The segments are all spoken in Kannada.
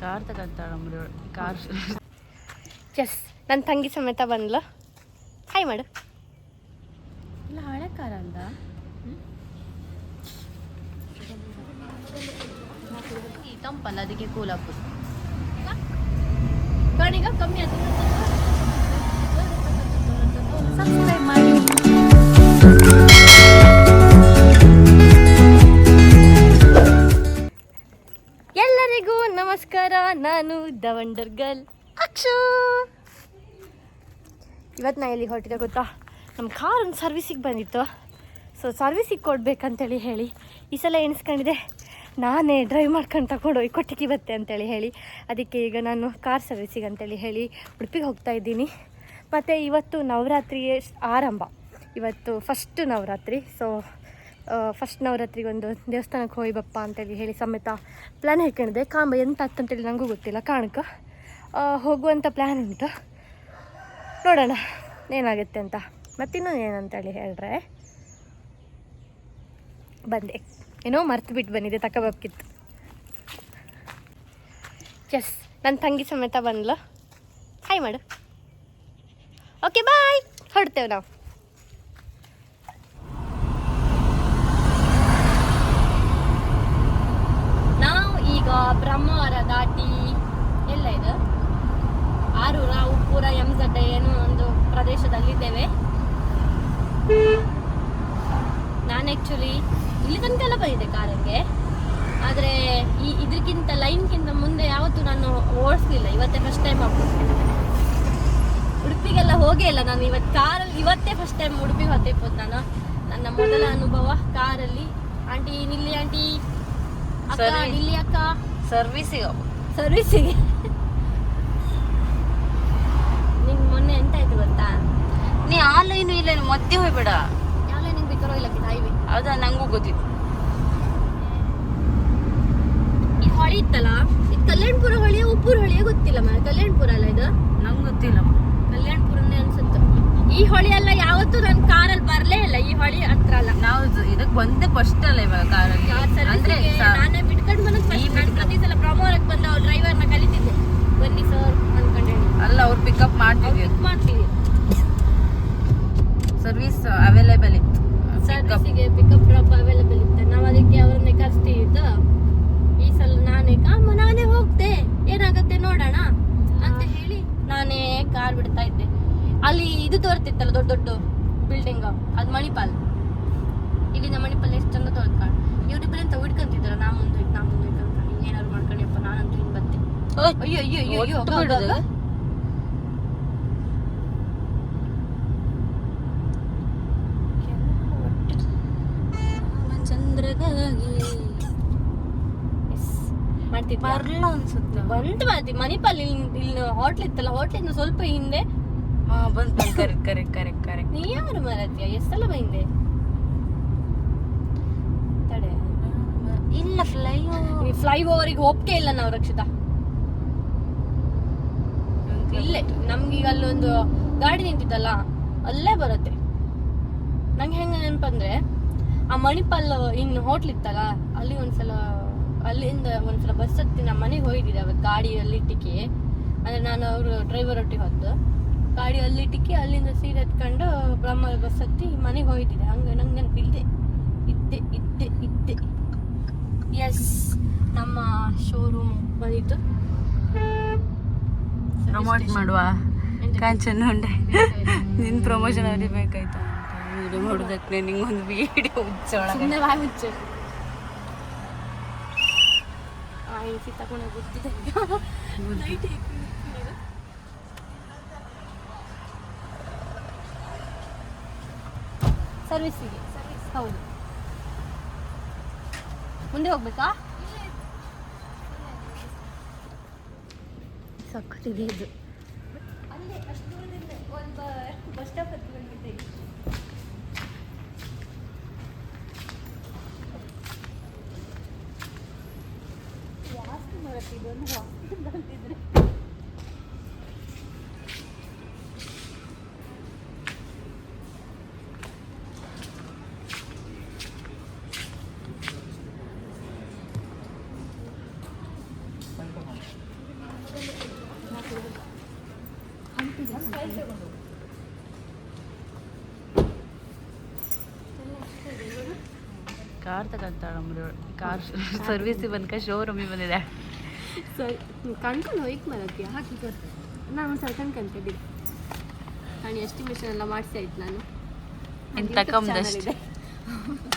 ಕಾರ್ ತಗೊಂತಾಳ ಕಾರ್. ಎಸ್ ನನ್ನ ತಂಗಿ ಸಮೇತ ಬಂದ್ಲು. ಹಾಯ್ ಮಾಡು. ಇಲ್ಲ ಹಳೆ ಕಾರ ಅಂದ. ತಂಪಲ್ಲ ಅದಕ್ಕೆ ಕೂಲಪ್ಪು ಕಣಿಗ ಕಮ್ಮಿ ಆಯ್ತು. ನಾನು ವಂಡರ್ ಗರ್ಲ್. ಅಕ್ಷು ಇವತ್ತು ನಾ ಎಲ್ಲಿಗೆ ಹೊರಟಿದೆ ಗೊತ್ತಾ? ನಮ್ಮ ಕಾರ್ ಒಂದು ಸರ್ವಿಸಿಗೆ ಬಂದಿತ್ತು. ಸೊ ಸರ್ವಿಸಿಗೆ ಕೊಡಬೇಕಂತೇಳಿ ಹೇಳಿ ಈ ಸಲ ಎಣಿಸ್ಕೊಂಡಿದೆ. ನಾನೇ ಡ್ರೈವ್ ಮಾಡ್ಕೊಂಡು ತಗೊಂಡು ಹೋಗಿ ಕೊಟ್ಟಿಗೆ ಬತ್ತೆ ಅಂತೇಳಿ ಹೇಳಿ. ಅದಕ್ಕೆ ಈಗ ನಾನು ಕಾರ್ ಸರ್ವಿಸಿಗೆ ಅಂತೇಳಿ ಹೇಳಿ ಉಡುಪಿಗೆ ಹೋಗ್ತಾ ಇದ್ದೀನಿ. ಮತ್ತು ಇವತ್ತು ನವರಾತ್ರಿಯೇ ಆರಂಭ. ಇವತ್ತು ಫಸ್ಟ್ ನವರಾತ್ರಿ. ಸೊ ಫಸ್ಟ್ ನವರಾತ್ರಿಗೆ ಒಂದು ದೇವಸ್ಥಾನಕ್ಕೆ ಹೋಗಿ ಬಪ್ಪ ಅಂತೇಳಿ ಹೇಳಿ ಸಮೇತ ಪ್ಲ್ಯಾನ್ ಹಾಕೊಂಡಿದೆ ಕಾಂಬ ಎಂತ ಅಂತೇಳಿ ನನಗೂ ಗೊತ್ತಿಲ್ಲ ಕಾಣಕ ಹೋಗುವಂಥ ಪ್ಲ್ಯಾನ್ ಉಂಟು. ನೋಡೋಣ, ಏನಾಗುತ್ತೆ ಅಂತ. ಮತ್ತಿನ್ನೂ ಏನಂತೇಳಿ ಹೇಳ್ರೆ ಬಂದೆ. ಏನೋ ಮರ್ತು ಬಿಟ್ಟು ಬಂದಿದೆ ತಗೋಬೇಕಿತ್ತು ಎಸ್ ನನ್ನ ತಂಗಿ ಸಮೇತ ಬಂದ್ಲು. ಹಾಯ್ ಮಾಡು. ಓಕೆ ಬಾಯ್ ಹೊಡ್ತೇವೆ ನಾವು ಈಗ ಬ್ರಹ್ಮವರ ದಾಟಿ ಎಲ್ಲ ಇದು ಆರೂರ ಉಪ್ಪೂರ ಎಂ ಜಡ್ಡ ಏನೋ ಒಂದು ಪ್ರದೇಶದಲ್ಲಿದ್ದೇವೆ. ನಾನು ಆ್ಯಕ್ಚುಲಿ ಇಲ್ಲಿ ತನಕ ಎಲ್ಲ ಬಂದಿದ್ದೆ ಕಾರಂಗೆ ಆದರೆ ಈ ಇದಕ್ಕಿಂತ ಲೈನ್ಗಿಂತ ಮುಂದೆ ಯಾವತ್ತೂ ನಾನು ಓಡಿಸ್ಲಿಲ್ಲ. ಇವತ್ತೇ ಫಸ್ಟ್ ಟೈಮ್ ಆಗ್ಬೋದು ಉಡುಪಿಗೆಲ್ಲ ಹೋಗೇ ಇಲ್ಲ ನಾನು. ಇವತ್ತು ಕಾರಲ್ಲಿ ಇವತ್ತೇ ಫಸ್ಟ್ ಟೈಮ್ ಉಡುಪಿ ಹೊತ್ತಿರ್ಬೋದು ನಾನು. ನನ್ನ ಮೊದಲ ಅನುಭವ ಕಾರಲ್ಲಿ ಆಂಟಿ ನಿಲ್ಲಿ ಆಂಟಿ ಅಕ್ಕ ಇಲ್ಲಿ ಅಕ್ಕ. ಸರ್ವಿಸಿಗೆ ಸರ್ವಿಸಿಗೆ ಆಯ್ತು ಗೊತ್ತಾ? ನೀ ಆ ಲೈನು ಇಲ್ಲ ಮಧ್ಯೆ ಹೋಗ್ಬೇಡ. ಯಾವ ನಿಂಗೆ ಬೇಕಾರೋ ಇಲ್ಲ ಹೈವೇ ಹೌದಾ? ನಂಗೂ ಗೊತ್ತಿತ್ತು. ಈ ಹೊಳಿ ಇತ್ತಲ್ಲ? ಇದು ಕಲ್ಯಾಣಪುರ ಹೊಳಿಯ ಉಪ್ಪೂರ್ ಹೊಳಿಯ ಗೊತ್ತಿಲ್ಲ ಮ ಕಲ್ಯಾಣಪುರ ಅಲ್ಲ ಇದು? ನಂಗೆ ಗೊತ್ತಿಲ್ಲ. ಕಲ್ಯಾಣಪುರನೇ ಅನ್ಸುತ್ತೆ. ಈ ಹೊಳಿ ಎಲ್ಲ ಯಾವತ್ತೂ ನನ್ನ ಕಾರಲ್ಲಿ ಬರಲೇ ಇಲ್ಲ. ಈ ಹೊಳಿ ಹತ್ರ ಅಲ್ಲ. ನಾವು ಇದಕ್ಕೆ ಬಂದೆ ಫಸ್ಟ್ ಅಲ್ಲ ಇವಾಗ ಕಾರಲ್ಲಿ. ಕಾರ್ ಅಂದ್ರೆ ನಾನೇ ಬಿಟ್ಕೊಂಡು ಬಂದ. ನಾನು ಪ್ರತಿ ಸಲ ಬಂದ ಅವ್ರ ಡ್ರೈವರ್ನ ಕಲಿತಿದ್ದೆ ಬನ್ನಿ ಸರ್ ಅಲ್ಲ ಅವ್ರು ಪಿಕಪ್ ಮಾಡ್ತಿದ್ವಿ. ಮಾಡ್ತೀವಿ ಸರ್ವಿಸ್ ಅವೈಲೇಬಲ್ ಇತ್ತು. ಪಿಕಪ್ ಸರ್ವಿಸಿಗೆ ಪಿಕಪ್ ಡ್ರಾಪ್ ಅವೈಲೇಬಲ್ ಇತ್ತು. ನಾವು ಅದಕ್ಕೆ ಅವರನ್ನೇ ಕರ್ಸ್ತೀವಿದ್ದ ಈ ಸಲ ನಾನೇ ಕಾಮ ನಾನೇ ಹೋಗ್ತೆ. ಏನಾಗತ್ತೆ ನೋಡೋಣ ಅಂತ ಹೇಳಿ ನಾನೇ ಕಾರ್ ಬಿಡ್ತಾ ಇದ್ದೆ. ಅಲ್ಲಿ ಇದು ತೋರ್ತಿತ್ತಲ್ಲ ದೊಡ್ಡ ದೊಡ್ಡ ಬಿಲ್ಡಿಂಗ್ ಅದು ಮಣಿಪಾಲ್. ಇಲ್ಲಿಂದ ಮಣಿಪಾಲ್ ಎಷ್ಟು ಚಂದ ತೋರ್ತ್ಕೊಂಡು ಯೂಟ್ಯೂಬಲ್ಲಿ ಅಂತ ಹುಡ್ಕೊಂತಿದ್ರು ನಾ ಮುಂದೆ ನಾ ಮುಂದೆ ಏನಾದ್ರು ಮಾಡ್ಕೊಂಡಿಯಪ್ಪ ನಾನಂತೂ ಹಿಂಗೆ ಬತ್ತೆ ಅಯ್ಯೋ ಅಯ್ಯೋ ಅಯ್ಯೋ ಅಯ್ಯೋ ಒಟ್ಟು ಹೋಗ, ಹೋಗ, ಬಿಡುದು. ಹೋಗ. ಚಂದ್ರಗಾಗಿ Yes. ಬರ್ಲ ಅನ್ಸುತ್ತೆ. ಬಂತು ಮಾತಿ ಮಣಿಪಾಲ್ ಇಲ್ಲಿ ಇಲ್ಲಿ ಹೋಟ್ಲ್ ಇತ್ತಲ್ಲ ಹೋಟ್ಲಿಂದ ಸ್ವಲ್ಪ ಹಿಂದೆ. ಹಾ ಬಂತು ಕರೆಕ್ಟ್ ಕರೆಕ್ಟ್ ಕರೆಕ್ಟ್ ಕರೆಕ್ಟ್ ನೀ ಯಾರು ಮಾರತ್ಯ ಎಷ್ಟೆಲ್ಲ ಬಂದೆ? ತಡೆ. ಇಲ್ಲ ಫ್ಲೈ ಈ ಫ್ಲೈ ಓವರಿಗೆ ಹೋಗ್ಕೆ ಇಲ್ಲ ನಾವು ರಕ್ಷಿತಾ. ಇಲ್ಲೇ. ನಮ್ಗೀಗ ಅಲ್ಲೊಂದು ಗಾಡಿ ನಿಂತಿದ್ದಲ್ಲ ಅಲ್ಲೇ ಬರುತ್ತೆ. ನಂಗೆ ಹೆಂಗ ನೆನಪಂದ್ರೆ ಆ ಮಣಿಪಾಲ್ ಇನ್ನು ಹೋಟ್ಲ್ ಇತ್ತಲ್ಲ ಅಲ್ಲಿ ಒಂದ್ಸಲ ಅಲ್ಲಿಂದ ಒಂದ್ಸಲ ಬಸ್ ಹತ್ತಿ ನಮ್ಮ ಮನೆಗೆ ಹೋಗಿದ್ದೆ ಅವತ್ತು ಗಾಡಿಯಲ್ಲಿ ಇಟ್ಟಿಕೆ ಅಂದ್ರೆ ನಾನು ಅವರು ಡ್ರೈವರ್ ಒಟ್ಟಿಗೆ ಹೊತ್ತು. ಗಾಡಿ ಅಲ್ಲಿ ಟಿಕ್ಕಿ ಅಲ್ಲಿಂದ ಸೀರೆ ಎತ್ಕೊಂಡು ಬ್ರಹ್ಮ ಬಸ್ ಹತ್ತಿ ಮನೆಗೆ ಹೋಗಿದ್ದೆ ಹಂಗೆ ನಂಗೆ ನೆನಪಿಲ್ದೆ ಇದ್ದೆ ಇದ್ದೆ ಇದ್ದೆ. ಎಸ್ ನಮ್ಮ ಶೋರೂಮ್ ಬಂದಿತ್ತು. ಪ್ರಮೋಟ್ ಮಾಡುವ? ಕಾಂಚನ ಉಂಡೆ. ನಿನ್ ಪ್ರಮೋಷನ್ ಅವ್ರಿಗೆ ಬೇಕಾಯ್ತು. ವಿಡಿಯೋ ಮಾಡೋದಕ್ಕೆ ನಿಂಗೊಂದು ವಿಡಿಯೋ ಉಚ್ಚೋಳ ಸುಮ್ಮನೆ ಬಾಯಿ ಮುಚ್ಚು. ಆ ಎಸಿ ತಗೊಂಡು ಗೊತ್ತಿದೆ ಸರ್ವಿಸಿಗೆ ಹೌದು. ಮುಂದೆ ಹೋಗ್ಬೇಕಾ? ಸಕ್ಕತ್ತಿದೆ ಇದು ಅಲ್ಲೇ ಅಷ್ಟು ದೂರದಿಂದ ಒಂದು ಬಸ್ ಸ್ಟಾಪ್ ಹತ್ತಿ ಬಂದ್ಬಿಟ್ಟೆ ಕಾರ್ ತಗೊಂತಾಳ ಕಾರ್ ಸರ್ವಿಸ್ ಬಂದ್ಕ ಶೋರೂಮಿಗೆ ಬಂದಿದೆ ಸರಿ ಕಣ್ಕೊಂಡು ಹೋಯ್ತು ಮರಕ್ಕೆ ಹಾಕಿ ಕೊಡ್ತೆ ನಾನು ಒಂದು ಸಲ ಕಣ್ಕಂತೆ ಬಿಡಿ ನಾನು ಎಸ್ಟಿಮೇಷನ್ ಎಲ್ಲ ಮಾಡಿಸಿ ಆಯ್ತು ನಾನು. ಎಂತ ಇದೆ.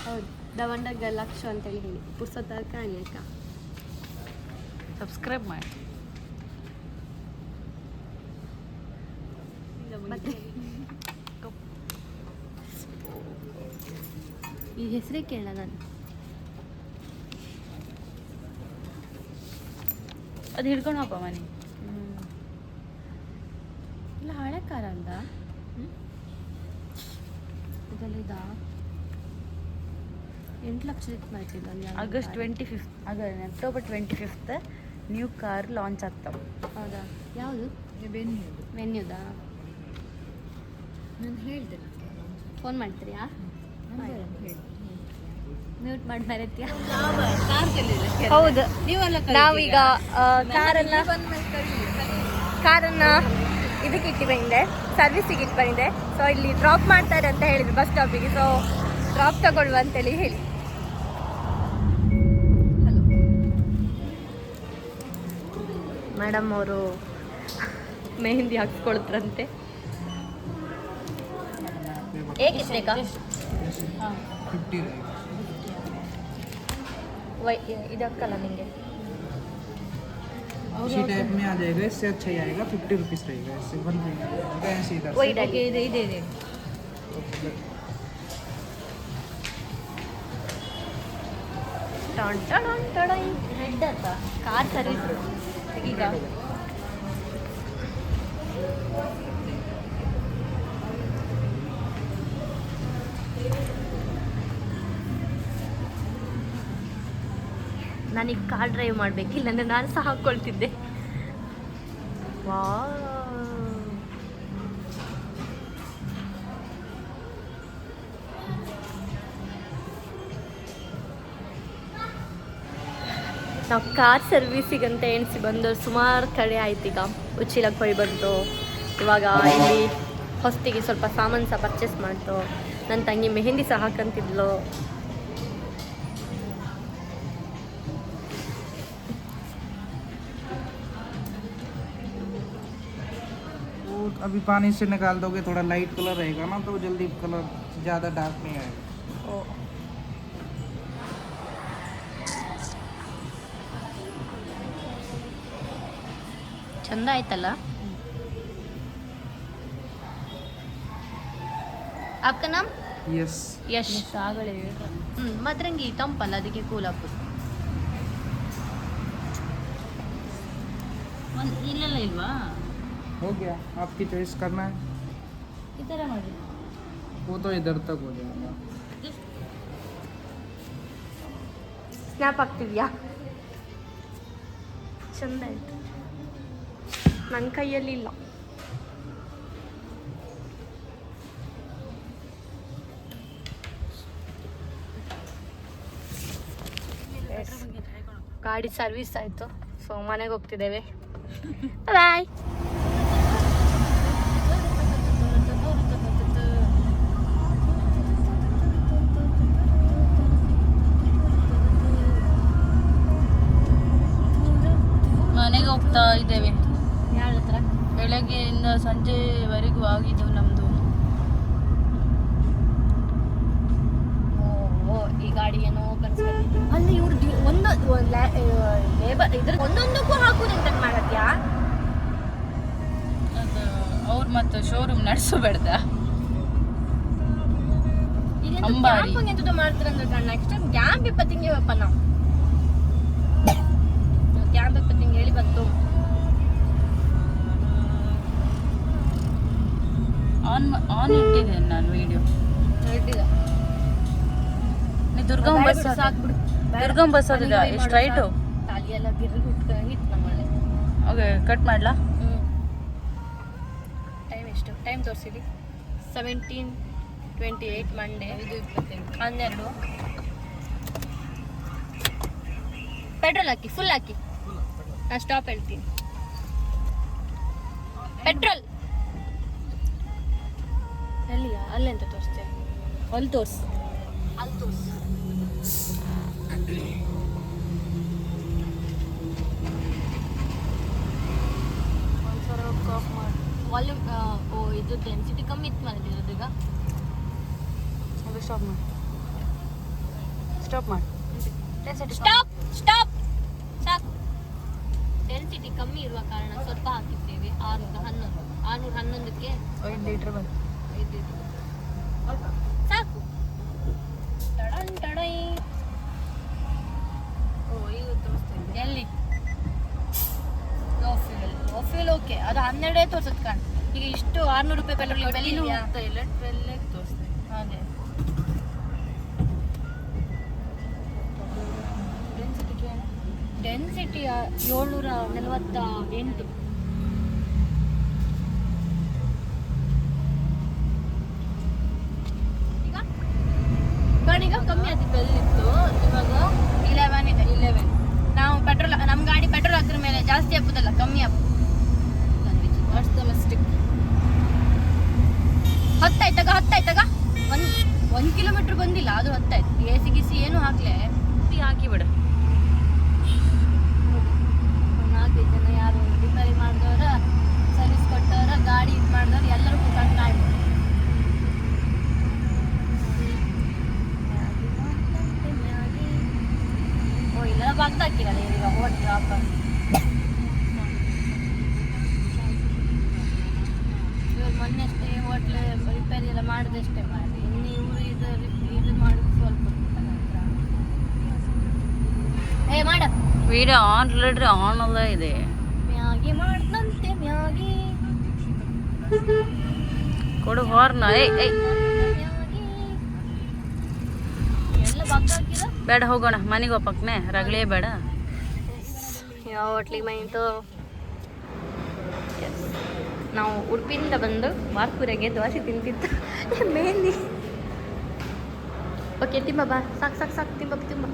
ಹೌದು. ದವಂಡಗ ಲಕ್ಷ ಅಂತ ಹೇಳಿ ಪುರ್ಸೊತ್ತ ಕಾಣಿ ಅಕ್ಕ. ಸಬ್ಸ್ಕ್ರೈಬ್ ಮಾಡಿ. ಮತ್ತೆ? ಈ ಹೆಸರೇ ಕೇಳ ನಾನು. ಅದು ಹಿಡ್ಕೊಂಡು ಹೋಗಪ್ಪ ಮನೆ. ಇಲ್ಲ ಹಳೆ ಕಾರ ಅಲ್ಲ ಇದಲ್ಲಿದ? ಇದಾ ಎಂಟು ಲಕ್ಷ ಇತ್ತು ಮಾಡ್ತಿದ್ದ ಆಗಸ್ಟ್ ಟ್ವೆಂಟಿ ಫಿಫ್ತ್ ಆಗ October twenty fifth new car launch ಆಗ್ತಾವೆ. ಹೌದಾ? ಯಾವುದು? ವೆನ್ಯೂದಾ ನಾನು ಹೇಳ್ತೇನೆ. ಫೋನ್ ಮಾಡ್ತೀರಾ? ಮ್ಯೂಟ್ ಮಾಡಿ ಮರೆತ್ಯಾ? ಕಾರ್ ಹೌದು ನಾವೀಗ ಕಾರನ್ನ ಕಾರನ್ನ ಇದಕ್ಕೆ ಇಟ್ಟು ಬಂದಿದೆ ಸರ್ವಿಸಿಗೆ ಇಟ್ಟು ಬಂದಿದೆ ಸೊ ಇಲ್ಲಿ ಡ್ರಾಪ್ ಮಾಡ್ತಾರೆ ಅಂತ ಹೇಳಿದ್ರು ಬಸ್ ಸ್ಟಾಪಿಗೆ ಸೊ ಡ್ರಾಪ್ ತಗೊಳ್ಳುವ ಅಂತೇಳಿ ಹೇಳಿ. ಮೇಡಮ್ ಅವರು ಮೆಹಂದಿ ಹಾಕ್ಸ್ಕೊಳ್ತಾರಂತೆ. ಹೇಗಿದ್ರೆ फिफ्टी रहेगा ವೈ ಇದು ಹಾಕಲ್ಲ ನಿಮಗೆ इसी टाइप में आ जाएगा इससे अच्छा ही आएगा फिफ्टी रुपीज़ रहेगा इससे वन रहेगा ऐसे इधर से ವೈಟ್ ಆಗಿ ಇದೆ ಇದೆ ಇದೆ ಟಾನ್ ಟಾಡಾನ್ ಟಾಡಾಯ್. ರೆಡ್ ಅಂತ ಕಾರ್ ಸರ್ವಿಸ್ ನನಗೆ ಕಾರ್ ಡ್ರೈವ್ ಮಾಡಬೇಕಿಲ್ಲ ಅಂದರೆ ನಾನು ಸಹ ಹಾಕ್ಕೊಳ್ತಿದ್ದೆ ವಾ ನಾವು ಕಾರ್ ಸರ್ವಿಸಿಗಂತ ಎಣಿಸಿ ಬಂದು ಸುಮಾರು ಕಡೆ ಆಯ್ತು ಈಗ. ಉಚ್ಚಿಲಕ್ಕೆ ಬಂತು. ಇವಾಗ ಇಲ್ಲಿ ಹೊಸ್ತಿಗೆ ಸ್ವಲ್ಪ ಸಾಮಾನು ಸಹ ಪರ್ಚೇಸ್ ಮಾಡ್ತು. ನನ್ನ ತಂಗಿ ಮೆಹಂದಿ ಸಹ ಹಾಕಂತಿದ್ಲು. अभी पानी से निकाल दोगे थोड़ा लाइट कलर रहेगा ना तो जल्दी कलर ज़्यादा डार्क नहीं आएगा ಓ ಚಂದ ಆಯ್ತಲ್ಲ आपका नाम यस ಯಶ್ ಆಗಲೇ ಹ್ಮ್ ಮದ್ರಂಗಿ ತಂಪಲ್ಲ ಅದಕ್ಕೆ ಕೂಲ್ ಹಾಕುದು ಒಂದು ಇಲ್ಲೆಲ್ಲ ಇಲ್ವಾ हो गया आपकी चॉइस करना है ಈ ಥರ ಮಾಡಿ वो तो इधर तक हो जाएगा ಸ್ನ್ಯಾಪ್ ಆಗ್ತಿದ್ಯಾ ಚಂದ ಆಯ್ತು ನನ್ನ ಕೈಯಲ್ಲಿ ಇಲ್ಲ ಗಾಡಿ ಸರ್ವಿಸ್ ಆಯಿತು ಸೊ ಮನೆಗೆ ಹೋಗ್ತಿದ್ದೇವೆ ಬಾಯ್ ಮನೆಗೆ ಹೋಗ್ತಾ ಇದ್ದೇವೆ. ಯಾರ ಹತ್ರ? ಬೆಳಗ್ಗೆಯಿಂದ ಸಂಜೆವರೆಗೂ ಆಗಿದ್ದು ನಮ್ಮದು ಓ ಈ ಗಾಡಿ ಏನೋ ಅಲ್ಲಿ ಇವ್ರು ಒಂದು ಲೇಬರ್ ಇದ್ರ ಒಂದೊಂದಕ್ಕೂ ಹಾಕುದಂತ ಮಾಡತ್ಯಾ ಅದು ಅವ್ರು ಮತ್ತು ಶೋರೂಮ್ ನಡೆಸಬೇಡ್ದ ಅಂಬಾರಿ. ಮಾಡ್ತಾರಂದ್ರೆ ನೆಕ್ಸ್ಟ್ ಟೈಮ್ ಗ್ಯಾಂಪ್ ಇಪ್ಪತ್ತಿಂಗೆ ಹೋಗಪ್ಪ ನಾವು ಕ್ಯಾಂಪ್ ನಿಂಗೆ ಹೇಳಿ ಬಂತು? ಆನ್ ಆನ್ ಇಟ್ಟಿದ್ದೇನೆ ನಾನು ವಿಡಿಯೋ ಹೇಳ್ತಿದ್ದ ನೀ ದುರ್ಗಮ್ ಬಸ್ ಹಾಕ್ಬಿಡು ದುರ್ಗಮ್ ಬಸ್ ಹತ್ತಿದ ಎಷ್ಟು ರೈಟು ತಾಲಿಯೆಲ್ಲ ಗಿರ್ರಿ ಹುಟ್ಕೊಂಡಿತ್ತು ನಮ್ಮಲ್ಲಿ ಓಕೆ ಕಟ್ ಮಾಡ್ಲಾ? ಟೈಮ್ ಎಷ್ಟು? ಟೈಮ್ ತೋರಿಸಿಡಿ. ಸೆವೆಂಟೀನ್ ಟ್ವೆಂಟಿ ಏಯ್ಟ್ ಮಂಡೇ ಇದು ಇಪ್ಪತ್ತೆಂಟು ಹನ್ನೆರಡು. ಪೆಟ್ರೋಲ್ ಹಾಕಿ ಫುಲ್ ಹಾಕಿ. ನಾನು ಸ್ಟಾಪ್ ಹೇಳ್ತೀನಿ. ಪೆಟ್ರೋಲ್ ಎಲ್ಲಿಯಾ? ಅಲ್ಲೆಂತ ತೋರಿಸ್ತೆ ಅಲ್ಲಿ ತೋರ್ಸು. ಅಲ್ಲಿ ತೋರ್ಸ್. ವಾಲ್ಯೂಮ್ ಓ ಇದು ಡೆನ್ಸಿಟಿ ಕಮ್ಮಿ ಇತ್ತು ಮಾಡಿದ್ದು ಈಗ. ಅದು ಸ್ಟಾಪ್ ಮಾಡಿ. ಸ್ಟಾಪ್ ಮಾಡಿ. ಸ್ಟಾಪ್ ಸ್ಟಾಪ್ ಡೆನ್ಸಿಟಿ ಕಮ್ಮಿ ಇರುವ ಕಾರಣ ಸ್ವಲ್ಪ ಹಾಕಿದ್ದೇವೆ. ಆರುನೂರ ಹನ್ನೊಂದು ಆರುನೂರ ಹನ್ನೊಂದಕ್ಕೆ ಐದು ಲೀಟ್ರ್ ಬಂತು. ಐದು ಇದು. ಸಾಕು. ಟಡನ್ ಟಡೈ ಓ ಈಗ ತೋರಿಸ್ತಾ ಎಲ್ಲಿ? Low fuel low fuel okay ಅದು ಹನ್ನೆರಡೇ ತೋರ್ಸತ್ ಕಾಣ್. ಈಗ ಇಷ್ಟು ಆರ್ನೂರು ರೂಪಾಯಿ ಬೆಲೆ ಬೆಲೆ? ಡೆನ್ಸಿಟಿ ಏಳ್ನೂರ ನಲವತ್ತ ಎಂಟು ಈಗ, ಕಮ್ಮಿ ಇತ್ತು? ಇಲೆವೆನ್ ಇದೆ ಇಲೆವೆನ್ ನಾವು ಪೆಟ್ರೋಲ್ ನಮ್ಮ ಗಾಡಿ ಪೆಟ್ರೋಲ್ ಹಾಕಿದ ಮೇಲೆ ಜಾಸ್ತಿ ಹಾಕೋದಲ್ಲ ಕಮ್ಮಿ ಹಾಕು ವಾಟ್ಸ್ ದ ಮಿಸ್ಟೇಕ್ ಹತ್ತಾಯ್ತಾಗ ಬಂದಿಲ್ಲ ಅದು ಹತ್ತಾಯ್ತು. ಎ ಸಿ ಗಿಸಿ ಏನು ಹಾಕ್ಲೆ. ಹಾಕಿ ಬಿಡು ನಾಲ್ಕೈದು ಜನ ಯಾರು ರಿಪೇರಿ ಮಾಡಿದವ್ರ ಸರ್ವಿಸ್ ಕೊಟ್ಟವ್ರ ಗಾಡಿ ಇದು ಮಾಡಿದವ್ರು ಎಲ್ಲರೂ ಕೂತ್ಕೊಂಡು ಮ್ಯಾಗಿ ಓ ಇಲ್ಲ ಹಾಕಿರಲ್ಲ ಈಗ ಹೋಟ್ ಡ್ರಾಪ್ ಇವ್ರು ಮೊನ್ನೆ ಅಷ್ಟೇ ಹೋಟ್ಲ್ ರಿಪೇರಿ ಎಲ್ಲ ಮಾಡಿದಷ್ಟೇ ಮಾಡಿ. ಇನ್ನು ಇವರು ಇದು ಇದು ಮಾಡೋದು ಸ್ವಲ್ಪ ಏ ಮಾಡ. ವಿಡಿಯೋ ಆನ್ ಆನ್ ಅಲ್ಲ ಇದೆ. ಮ್ಯಾಗಿ ಮಾಡ್ದಂತೆ ಮ್ಯಾಗಿ. ಕೊಡು ಹಾರ್ನ ಬೇಡ, ಹೋಗೋಣ. ಮನೆಗೆ ಒಪ್ಪಕ್ಕೆ ರಗಳೇ ಬೇಡ. ಯಾವ ಹೋಟ್ಲಿಗೆ ಮೈಂತು ನಾವು ಉಡುಪಿಯಿಂದ ಬಂದು ಮಾರ್ಕೂರಿಗೆ ದೋಸೆ ತಿಂತಿತ್ತು. ಮೇಲಿ ಓಕೆ ತಿಂಬ, ಬಾ. ಸಾಕು ಸಾಕು ಸಾಕು. ತಿಂಬ ತಿಂಬ.